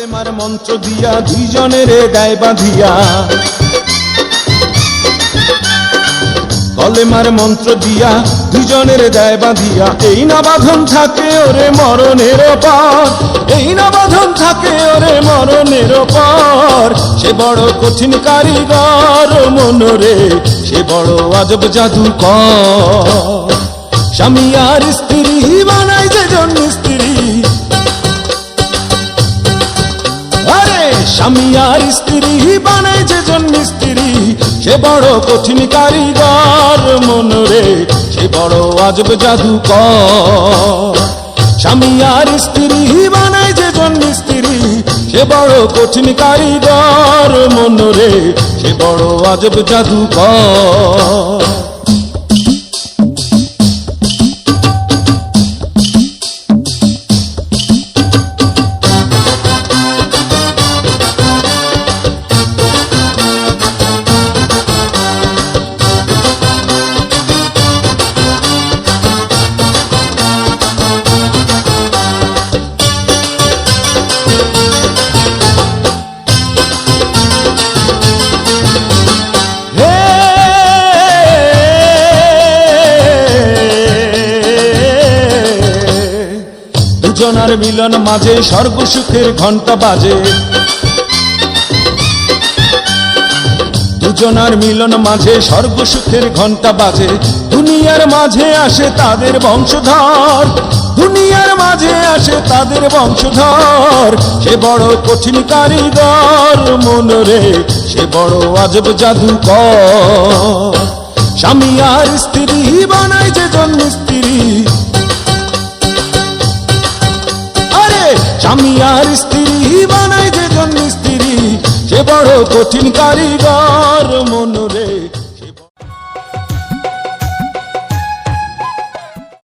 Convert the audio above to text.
কলেমার মন্ত্র দিয়া দুইজনের গায়ে বাঁধিয়া। কলেমার মন্ত্র দিয়া দুজনের দায় বাঁধিয়া। এই না বাঁধন থাকে ওরে মরণের পর। এই না বাঁধন থাকে ওরে মরণের পর। সে বড় কঠিন কারিগর মনরে, সে বড় আজব জাদু স্বামী আর স্ত্রী স্বামী আর স্ত্রী বানাই যে জন্ম স্ত্রী, সে বড় কঠিন কারিগর মনরে সে বড় আজব জাদু স্বামী আর স্ত্রী বানাই যে জন্ম স্ত্রী, সে বড় কঠিন কারিগর মনরে সে বড় আজব জাদু দুজনার মিলন মাঝে স্বর্গ সুখের ঘণ্টা বাজে। দুজনার মিলন মাঝে স্বর্গ সুখের ঘণ্টা বাজে। দুনিয়ার মাঝে আসে তাদের বংশধর। দুনিয়ার মাঝে আসে তাদের বংশধর। সে বড় কঠিন কারিগর মনরে সে বড় আজব জাদুকর। স্বামী আর স্ত্রী স্বামী আর স্ত্রী বানাই যে জন্ম স্ত্রী সে বড় কঠিন কারিগর মনরে